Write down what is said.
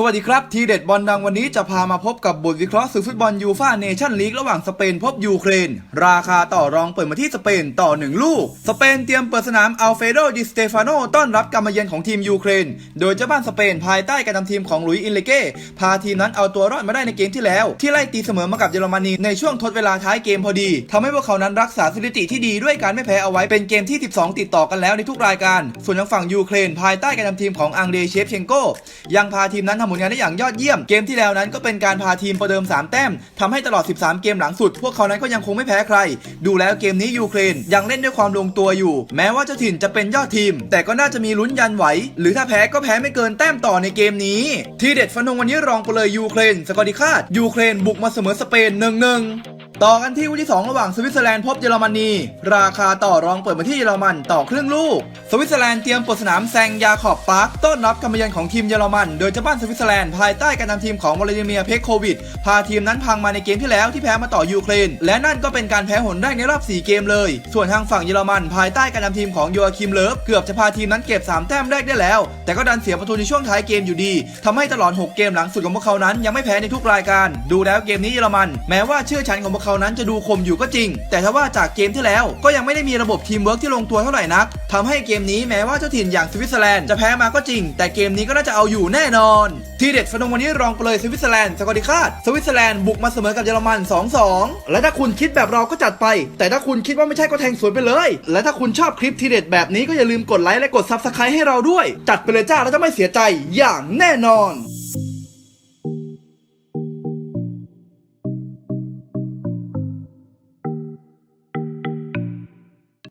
สวัสดีครับ ทีเด็ดบอลดังวันนี้จะพามาพบกับบทวิเคราะห์ศึกฟุตบอลยูฟาเนชั่นลีกระหว่างสเปนพบยูเครน ราคาต่อรองเปิดมาที่สเปนต่อ 1 ลูก สเปนเตรียมเปิดสนามอัลเฟโดดิสเตฟานโนต้อนรับการมาเยือนของทีมยูเครน โดยเจ้าบ้านสเปนภายใต้การนำทีมของหลุยส์อินเลเก้พาทีมนั้นเอาตัวรอดมาได้ในเกมที่แล้ว ที่ไล่ตีเสมอมากับเยอรมนีในช่วงทดเวลาท้ายเกมพอดีทำให้พวกเขานั้นรักษาสถิติที่ดีด้วยการไม่แพ้เอาไว้เป็นเกมที่ 12 ติดต่อกันแล้วในทุกรายการ ส่วนทางฝั่งยูเครน ภายใต้การนำทีมของอังเดเชฟเชนโกยังพาทีมนั้นทำผลงานได้อย่างยอดเยี่ยม เกมที่แล้วนั้นก็เป็นการพาทีมประเดิม 3 แต้มทำให้ตลอด 13 เกมหลังสุด พวกเขานั้นก็ยังคงไม่แพ้ใคร ดูแล้วเกมนี้ยูเครนยังเล่นด้วยความลงตัวอยู่ แม้ว่าเจ้าถิ่นจะเป็นยอดทีม แต่ก็น่าจะมีลุ้นยันไหว หรือถ้าแพ้ก็แพ้ไม่เกินแต้มต่อในเกมนี้ ทีเด็ดฟันธงวันนี้รองไปเลยยูเครน สกอติคาดยูเครนบุกมาเสมอสเปน1-1 ต่อกันที่คู่ที่ 2 ระหว่างสวิตเซอร์แลนด์พบเยอรมนี ราคาต่อรองเปิดมาที่เยอรมันต่อครึ่งลูก สวิตเซอร์แลนด์เตรียมเปิดสนามแซงยาขอบปาร์คต้อนรับการมาเยือนของทีมเยอรมัน โดยเจ้าบ้านสวิตเซอร์แลนด์ภายใต้การนำทีมของวลาดิเมียร์เพคโควิด พาทีมนั้นพังมาในเกมที่แล้วที่แพ้มาต่อยูเครน และนั่นก็เป็นการแพ้หนได้ในรอบ 4 เกมเลย ส่วนทางฝั่งเยอรมัน ภายใต้การนำทีมของโยอาคิมเลิฟเกือบจะพาทีมนั้นเก็บ 3 แต้มแรกได้แล้ว แต่ก็ดันเสียประตูในช่วงท้ายเกมอยู่ดีทำให้ตลอด 6 เกมหลังสุดของพวกเขานั้นยังไม่แพ้ในทุกรายการ ดูแล้วเกมนี้เยอรมัน แม้ว่าชื่อชั้นของพวกเขานั้นจะดูคมอยู่ก็จริง แต่ถ้าว่าจากเกมที่แล้วก็ยังไม่ได้มีระบบทีมเวิร์กที่ลงตัวเท่าไหร่นักทำให้เกมนี้แม้ว่าเจ้าถิ่นอย่างสวิตเซอร์แลนด์จะแพ้มาก็จริง แต่เกมนี้ก็น่าจะเอาอยู่แน่นอน ทีเด็ดฟันธงวันนี้รองไปเลยสวิตเซอร์แลนด์สกอร์ดิคาดสวิตเซอร์แลนด์บุกมาเสมอกับเยอรมัน 2-2 และถ้าคุณคิดแบบเราก็จัดไป แต่ถ้าคุณคิดว่าไม่ใช่ก็แทงสวนไปเลย และถ้าคุณชอบคลิปทีเด็ดแบบนี้ก็อย่าลืมกดไลค์และกดซับสไครต์ให้เราด้วย จัดไปเลยจ้าแล้วจะไม่เสียใจอย่างแน่นอน